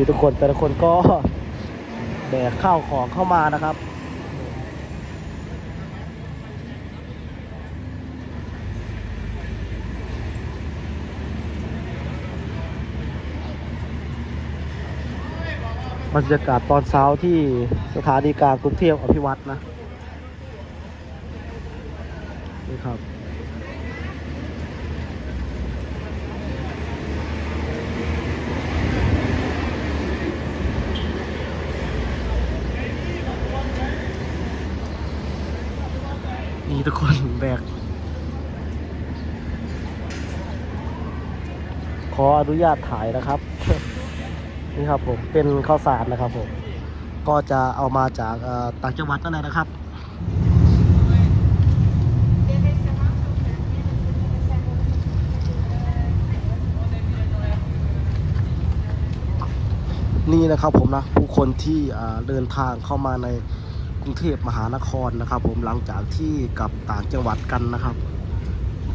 นี่ทุกคนแต่ละคนก็แบกข้าวของเข้ามานะครับ บรรยากาศตอนเช้าที่สถานีกลางกรุงเทพอภิวัตรนะนี่ครับ นี่ทุกคนแบก ขออนุญาตถ่ายนะครับ นี่ครับผมเป็นข้าวสารนะครับผม ก็จะเอามาจากต่างจังหวัดนั่นแหละนะครับนี่นะครับผมนะผู้คนที่เดินทางเข้ามาใน รุงเทพมหานครนะครับ ผมหลังจากที่กลับต่างจังหวัดกันนะครับ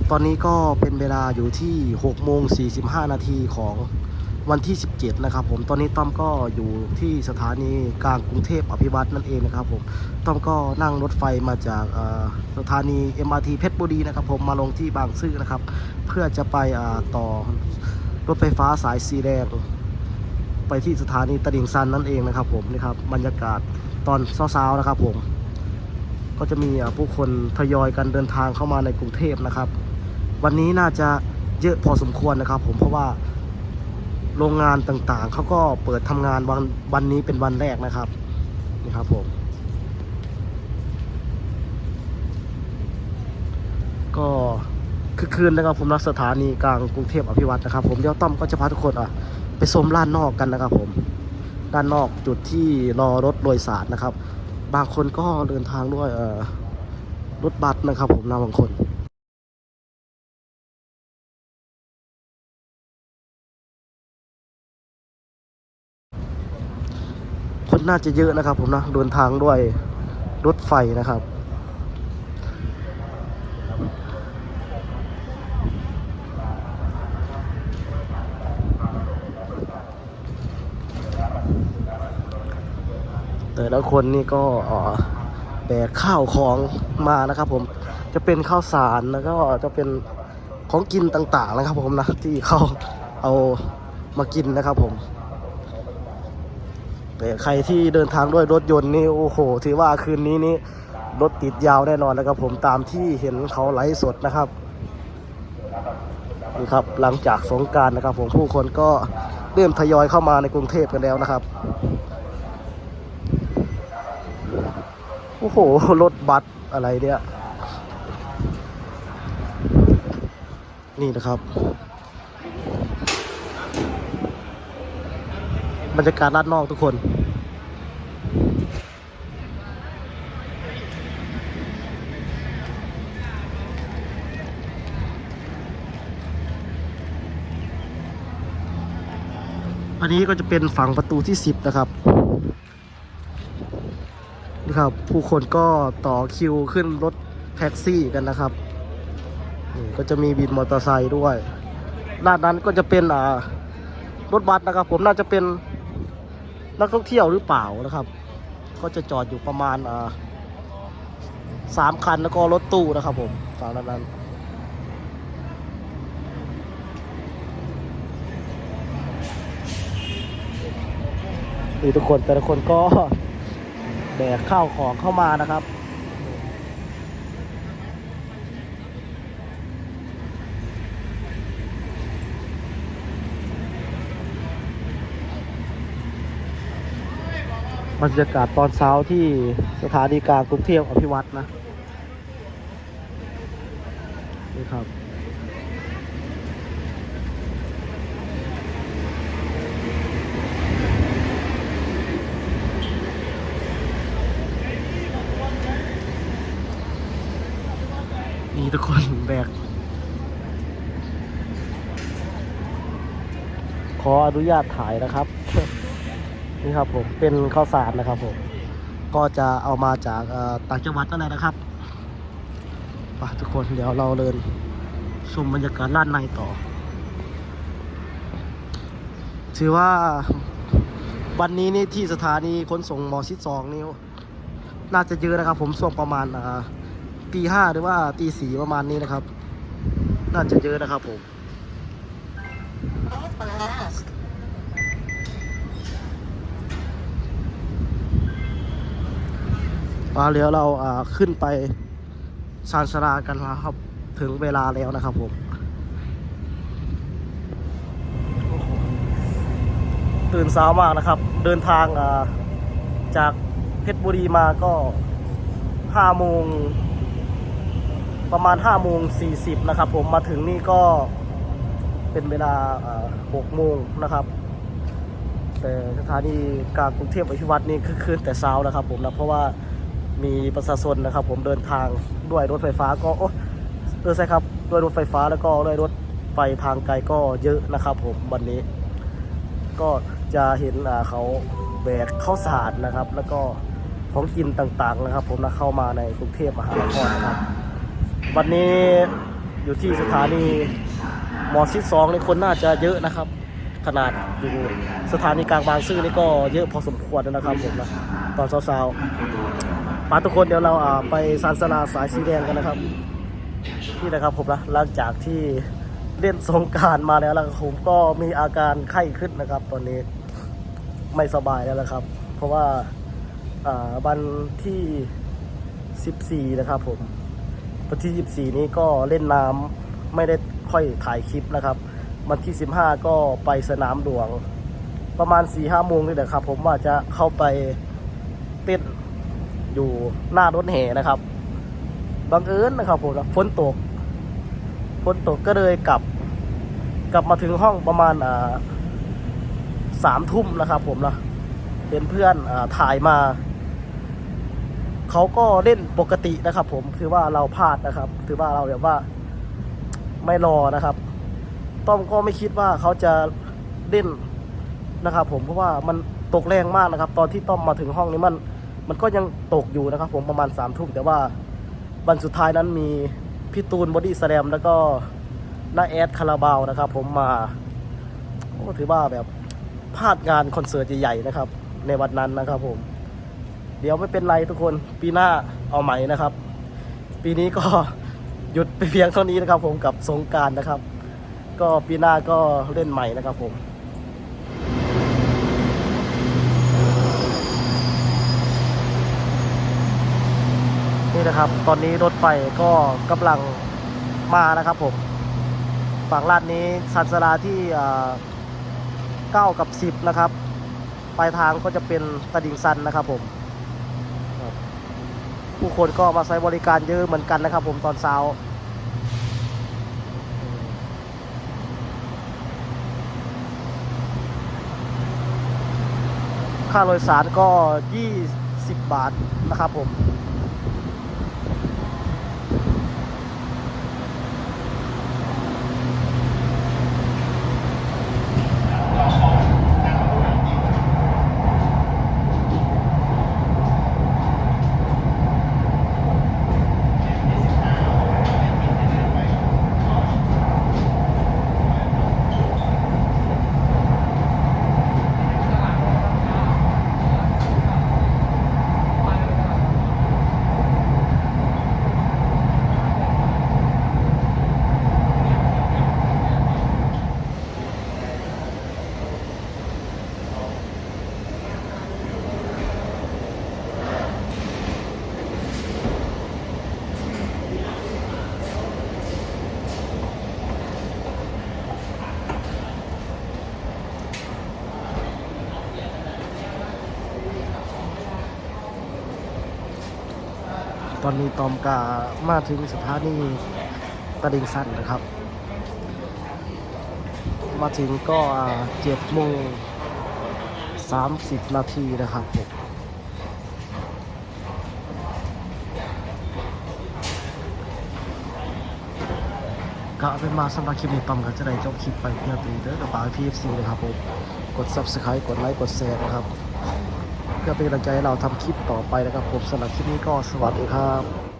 ตอนนี้ก็เป็นเวลาอยู่ที่6โมง45 นาทีของวันที่ 17 นะครับ ผมตอนนี้ต้อมก็อยู่ที่สถานีกลางกรุงเทพอภิวัตนั่นเองนะครับผมต้อมก็นั่งรถไฟมาจากสถานี MRT เพชรบุรีนะครับ ผมมาลงที่บางซื่อนะครับ เพื่อจะไปต่อรถไฟฟ้าสายสีแดง ไปที่สถานีตลิ่งซันนั่นเองนะครับ ผมนี่ครับบรรยากาศตอนเช้าๆนะครับ ผม ก็จะมีผู้คนทยอยกันเดินทางเข้ามาในกรุงเทพนะครับ วันนี้น่าจะเยอะพอสมควรนะครับ ผมเพราะว่าโรงงานต่างๆ เขาก็เปิดทำงานวันวันนี้เป็นวันแรกนะครับนี่ครับผม ก็คือคืนนะครับผมนักสถานีกลางกรุงเทพอภิวัตนะครับ ผมเดี๋ยวต้อมก็จะพาทุกคนอะ ไปชมล้านนอกกันนะครับผมด้านนอกจุดที่รอรถโดยสารนะครับ บางคนก็เดินทางด้วยรถบัสนะครับ ผมนะบางคนคนน่าจะเยอะนะครับผมนะเดินทางด้วยรถไฟนะครับ แต่ละคนนี่ก็แบกข้าวของมานะครับ ผมจะเป็นข้าวสารแล้วก็จะเป็นของกินต่างๆนะครับ ผมนะที่เขาเอามากินนะครับผมแต่ใครที่เดินทางด้วยรถยนต์นี่โอ้โหถือว่าคืนนี้นี่รถติดยาวแน่นอนนะครับ ผมตามที่เห็นเขาไลฟ์สดนะครับนี่ครับหลังจากสงกรารนะครับ ผมผู้คนก็เริ่มทยอยเข้ามาในกรุงเทพกันแล้วนะครับ อ้โห รถบัสอะไรเนี่ย นี่นะครับ บรรยากาศด้านนอกทุกคน อันนี้ก็จะเป็นฝั่งประตูที่สิบนะครับ ครับ ผู้คนก็ต่อคิวขึ้นรถแท็กซี่กันนะครับนี่ก็จะมีบินมอเตอร์ไซค์ด้วยด้านนั้นก็จะเป็นอ่ารถบัสนะครับ ผมน่าจะเป็นนักท่องเที่ยวหรือเปล่านะครับ ก็จะจอดอยู่ประมาณอ่าสามคันแล้วก็รถตู้นะครับผมฝั่งด้านนั้นนี่ทุกคนแต่ละคนก็ แบกข้าวของเข้ามานะครับ บรรยากาศตอนเช้าที่สถานีกลางกรุงเทพอภิวัตรนะ นี่ครับ นี่ทุกคนแบก ขออนุญาตถ่ายนะครับ นี่ครับผมเป็นข้าวสารนะครับผม ก็จะเอามาจากต่างจังหวัดนั่นแหละนะครับไปทุกคนเดี๋ยวเราเดินชมบรรยากาศด้านในต่อ ถือว่าวันนี้นี่ที่สถานีขนส่งหมอชิดสองนี่น่าจะเยอะนะครับผมช่วงประมาณอ่า ตีห้าหรือว่าตีสี่ประมาณนี้นะครับ น่าจะเยอะนะครับผมมาเดี๋ยวเราขึ้นไปชานชาลากันแล้วครับ ถึงเวลาแล้วนะครับผมตื่นเช้ามากนะครับ เดินทางจากเพชรบุรีมาก็ห้าโมง ประมาณห้าโมงสี่สิบนะครับผมมาถึงนี่ก็เป็นเวลาหกโมงนะครับ แต่สถานีกลางกรุงเทพอภิวัตนี่คือคืนแต่เช้านะครับผมนะเพราะว่ามีประชาชนนะครับ ผมเดินทางด้วยรถไฟฟ้าก็โอ้เออใช่ครับด้วยรถไฟฟ้าแล้วก็ด้วยรถไฟทางไกลก็เยอะนะครับผมวันนี้ ก็จะเห็นเขาแบกข้าวสารนะครับ แล้วก็ของกินต่างๆนะครับ ผมนะเข้ามาในกรุงเทพมหานครนะครับ วันนี้อยู่ที่สถานีหมอชิดสองนี่คนน่าจะเยอะนะครับ ขนาดอยู่สถานีกลางบางซื่อนี่ก็เยอะพอสมควรนะครับผมนะตอนเช้าๆมาทุกคนเดี๋ยวเราไปซานสลาสายสีแดงกันนะครับนี่นะครับผมนะหลังจากที่เล่นสงการมาแล้วแล้วผมก็มีอาการไข้ขึ้นนะครับ ตอนนี้ไม่สบายแล้วนะครับ เพราะว่าอ่าวันที่ 14 นะครับผม วันที่ 24 นี้ก็เล่นน้ำไม่ได้ค่อยถ่ายคลิปนะครับ วันที่ 15 ก็ไปสนามหลวง ประมาณ 4-5โมงนี่แหละครับ ผมว่าจะเข้าไปเต้นอยู่หน้ารถแห่นะครับบังเอิญนะครับผมฝนตกฝนตกก็เลยกลับ กลับมาถึงห้องประมาณสามทุ่มนะครับ ผมนะเห็นเพื่อนอถ่ายมา เขาก็เล่นปกตินะครับผมคือว่าเราพลาดนะครับถือว่าเราแบบว่าไม่รอนะครับ ต้อมก็ไม่คิดว่าเขาจะเล่นนะครับผมเพราะว่ามันตกแรงมากนะครับ ตอนที่ต้อมมาถึงห้องนี้มัน มันก็ยังตกอยู่นะครับ ผมประมาณสามทุ่มแต่ว่าวันสุดท้ายนั้นมีพี่ตูนบอดี้สแลมแล้วก็น้าแอดคาราบาวนะครับ ผมมาถือว่าแบบพลาดงานคอนเสิร์ตใหญ่ๆนะครับ ในวันนั้นนะครับผม ดี๋ยวไม่เป็นไรทุกคนปีหน้าเอาใหม่นะครับ ปีนี้ก็หยุดไปเพียงเท่านี้นะครับ ผมกับสงการนะครับ ก็ปีหน้าก็เล่นใหม่นะครับผมนี่นะครับ ตอนนี้รถไฟก็กำลังมานะครับผมฝั่งลาดนี้สันสลาที่เก้ากับสิบนะครับ ปลายทางก็จะเป็นตดิ่งซันนะครับผม ผู้คนก็มาใช้บริการเยอะเหมือนกันนะครับ ผมตอนเช้าค่าโดยสารก็ 20 บาทนะครับผม ตอนนี้ตอมกามาถึงสถานีตะดิงสันนะครับ มาถึงก็เจ็ดโมงสามสิบนาทีนะครับผมก็เป็นมาสำหรับคลิปนี้ตอมก็จะได้จบคลิปไปเพียงตัวนี้เด้อกับปาพีเอฟซีนะครับผมกด subscribe กดไลค์กดแชร์นะครับ เพื่อเป็นกำลังใจให้เราทำคลิป ต่อไปนะครับผมสำหรับคลิปนี้ก็สวัสดีครับ